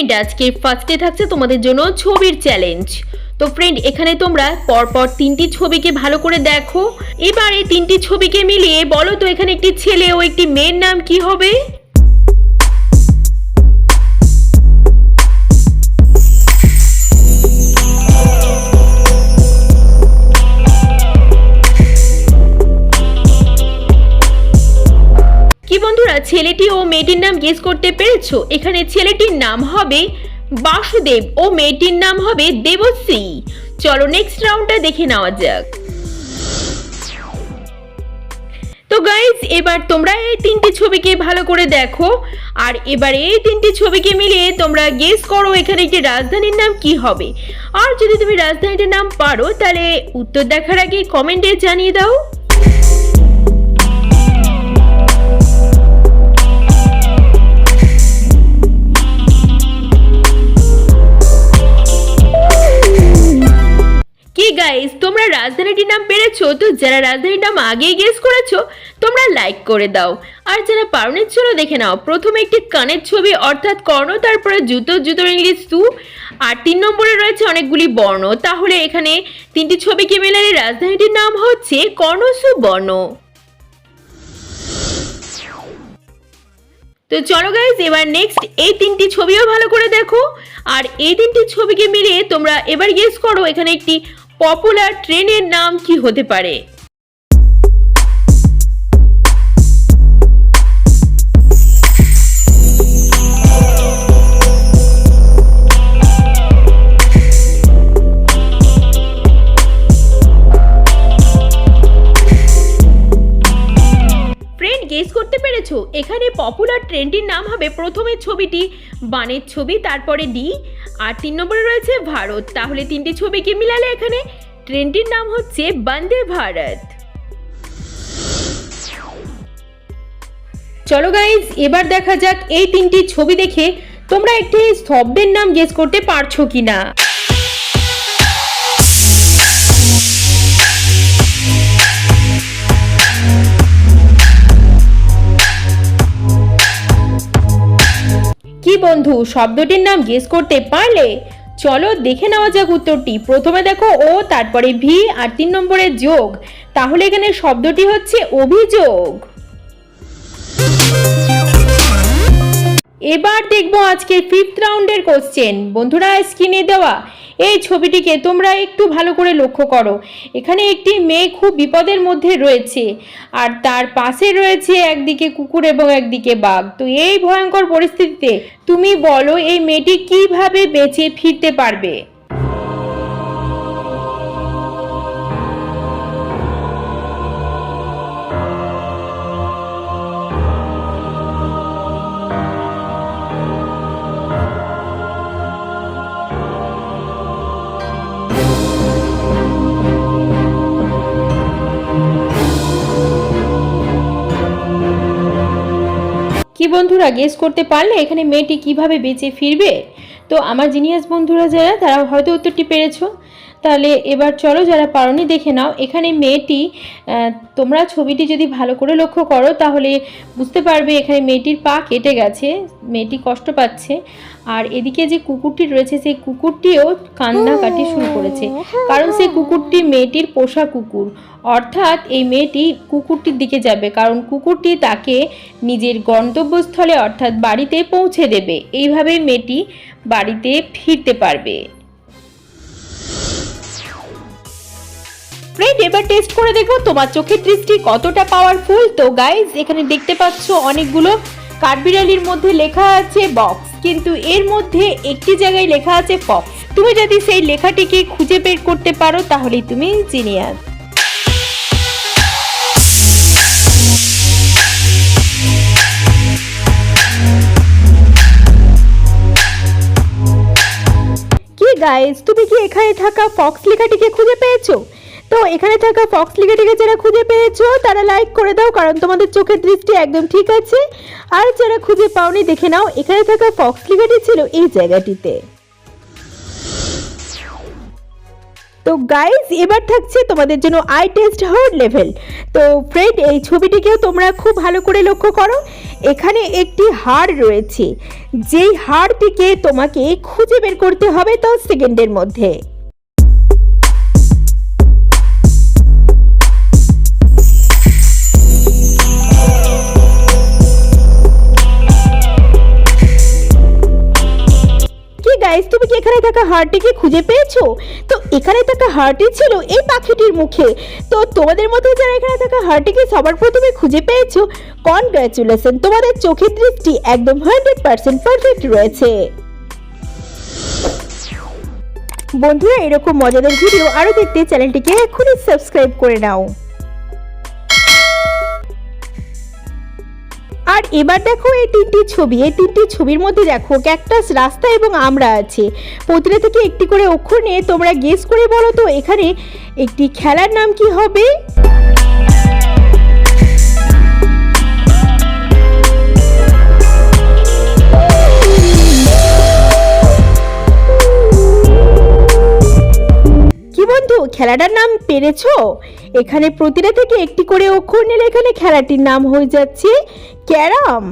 Friend আজকে ফার্স্টে থাকছে তোমাদের জন্য ছবির চ্যালেঞ্জ তো ফ্রেন্ড এখানে তোমরা পরপর তিনটি ছবিকে ভালো করে দেখো। এবার এই তিনটি ছবিকে মিলিয়ে বলো তো এখানে একটি ছেলে ও একটি মেয়ের নাম কি হবে? ছেলেটি ও মেয়েটির নাম গেস করতে পেরেছ? এখানে ছেলেটির নাম হবে বাসুদেব ও মেয়েটির নাম হবে দেবশ্রী। চলো নেক্সট রাউন্ডটা দেখে নেওয়া যাক। তো গাইজ এবার তোমরা এই তিনটি ছবিকে ভালো করে দেখো। আর এবার এই তিনটি ছবিকে মিলিয়ে তোমরা গেস করো এখানে একটি রাজধানীর নাম কি হবে। আর যদি তুমি রাজধানীটার নাম পারো, তাহলে উত্তর দেখার আগে কমেন্টে জানিয়ে দাও। তোমরা নাম পেরেছ তো যারা রাজধানীর নাম আগেই গেস করেছ, তোমরা লাইক করে দাও। আর যারা পারনের চলো দেখে নাও, প্রথমে একটি কানের ছবি, অর্থাৎ কর্ণ, তারপরে জুতো জুতোর ইংলিশ সু আর তিন নম্বরে রয়েছে অনেকগুলি বর্ণ। তাহলে এখানে তিনটি ছবিকে মেলালে রাজধানীটির নাম হচ্ছে কর্ণসু বর্ণ তো চলো গাইজ এবার নেক্সট এই তিনটি ছবিও ভালো করে দেখো। আর এই তিনটি ছবিকে মিলিয়ে তোমরা এবার গেস করো, এখানে একটি পপুলার ট্রেনের নাম কি হতে পারে? করতে এখানে পপুলার ট্রেনটির নাম হবে প্রথমে ছবিটি, বানের ছবি, তারপরে ডি, আর তিন নম্বরে রয়েছে ভারত। তাহলে তিনটি ছবিকে মিলালে এখানে? ট্রেনটির নাম হচ্ছে বন্দে ভারত। চলো গাইজ এবার দেখা যাক এই তিনটি ছবি দেখে তোমরা একটি শব্দের নাম গেস করতে পারছ কিনা। বন্ধু শব্দটির নাম গেস করতে পারলে? চলো দেখে নেওয়া যাক উত্তরটি। প্রথমে দেখো ও, তারপরে ভি আর তিন নম্বরে যোগ। তাহলে এখানে শব্দটি হচ্ছে অভিযোগ। এবার দেখব আজকে ফিফথ রাউন্ডের কোশ্চেন বন্ধুরা স্ক্রিনে দেওয়া। এই ছবিটিকে তোমরা একটু ভালো করে লক্ষ্য করো। এখানে একটি মেয়ে খুব বিপদের মধ্যে রয়েছে, আর তার পাশে রয়েছে একদিকে কুকুর এবং একদিকে বাঘ। তো এই ভয়ঙ্কর পরিস্থিতিতে তুমি বলো, এই মেয়েটি কীভাবে বেঁচে ফিরতে পারবে? কি বন্ধুরা গেস করতে পারলে এখানে মেয়েটি কীভাবে বেঁচে ফিরবে? তো আমার জিনিয়াস বন্ধুরা যারা তারা হয়তো উত্তরটি পেরেছ। তাহলে এবার চলো যারা পারোনি দেখে নাও। এখানে মেয়েটি তোমরা ছবিটি যদি ভালো করে লক্ষ্য করো, তাহলে বুঝতে পারবে এখানে মেয়েটির পা কেটে গেছে, মেয়েটি কষ্ট পাচ্ছে। আর এদিকে যে কুকুরটি রয়েছে, সেই কুকুরটিও কান্নাকাটি শুরু করেছে। কারণ সেই কুকুরটি মেয়েটির পোষা কুকুর। অর্থাৎ এই মেয়েটি কুকুরটির দিকে যাবে, কারণ কুকুরটি তাকে নিজের গন্তব্যস্থলে, অর্থাৎ বাড়িতে পৌঁছে দেবে। এইভাবেই মেয়েটি বাড়িতে ফিরতে পারবে। ফ্রেন্ড এবার টেস্ট করে দেখো তোমার চোখের দৃষ্টি কতটা পাওয়ারফুল তো গাইজ এখানে দেখতে পাচ্ছ অনেকগুলো কাঠবিড়ালির মধ্যে লেখা আছে বক্স কিন্তু এর মধ্যে একটি জায়গায় লেখা আছে ফক্স তুমি যদি সেই লেখাটিকে খুঁজে বের করতে পারো, তাহলেই তুমি জিনিয়াস গাইস তুমি কি এখানে থাকা ফক্স লেখাটিকে খুঁজে পেয়েছ? তো এখানে থাকা ফক্স লেখাটিকে যারা খুঁজে পেয়েছ, তারা লাইক করে দাও, কারণ তোমাদের চোখের দৃষ্টি একদম ঠিক আছে। আর যারা খুঁজে পাওনি, দেখে নাও, এখানে থাকা ফক্স লেখাটি ছিল এই জায়গাটিতে। তো গাইজ এবার থাকছে তোমাদের জন্য আই টেস্ট হার্ড লেভেল তো ফ্রেন্ড এই ছবিটিকেও তোমরা খুব ভালো করে লক্ষ্য করো। এখানে একটি হাড় রয়েছে। যেই হাড়টিকে তোমাকে খুঁজে বের করতে হবে দশ সেকেন্ডের মধ্যে। থাকা হাড়টিকে খুঁজে পেয়েছ? তো এখানে থাকা হাড়টি ছিল এই পাখিটির মুখে। তো তোমাদের মতো যারা এখানে থাকা হাড়টিকে সবার প্রথমে খুঁজে পেয়েছ কনগ্রাচুলেশন তোমাদের চোখের দৃষ্টি একদম হান্ড্রেড পার্সেন্ট পারফেক্ট রয়েছে। বন্ধুরা, এরকম মজাদার ভিডিও আরও দেখতে চ্যানেলটিকে এখনই সাবস্ক্রাইব করে নাও। আর এবার দেখো এই তিনটি ছবি, এই তিনটি ছবির মধ্যে দেখো ক্যাকটাস রাস্তা এবং আমরা আছে। প্রতিটা থেকে একটি করে অক্ষর নিয়ে তোমরা গেস করে বলো তো, এখানে একটি খেলার নাম কি হবে? খেলাটার নাম পেরেছ? এখানে প্রতিটা থেকে একটি করে অক্ষর নিলে এখানে খেলাটির নাম হয়ে যাচ্ছে ক্যারাম।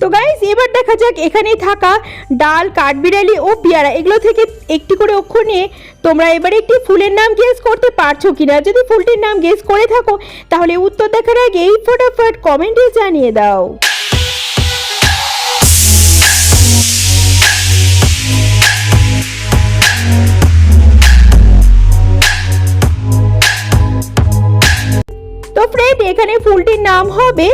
তো গাইজ এবার দেখা যাক এখানে থাকা ডাল, কাঠবিড়ালি ও পেয়ারা, এগুলো থেকে একটি করে অক্ষর নিয়ে তোমরা এবার একটি ফুলের নাম গেস করতে পারছ কিনা? যদি ফুলটির নাম গেস করে থাকো, তাহলে উত্তর দেখার আগে এই ফটাফট কমেন্টে জানিয়ে দাও। এখানে ফুলটির নাম হবে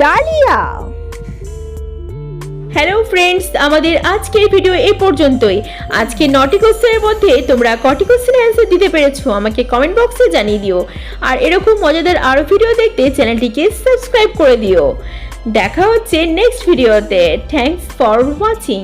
ডালিয়া। হ্যালো ফ্রেন্ডস আমাদের আজকের ভিডিও এই পর্যন্তই। আজকে নটি কোশ্চেনের মধ্যে তোমরা কটি কোশ্চেনের অ্যান্সার দিতে পেরেছ, আমাকে কমেন্ট বক্সে জানিয়ে দিও। আর এরকম মজাদার আরও ভিডিও দেখতে চ্যানেলটিকে সাবস্ক্রাইব করে দিও। দেখা হচ্ছে নেক্সট ভিডিওতে থ্যাঙ্কস ফর ওয়াচিং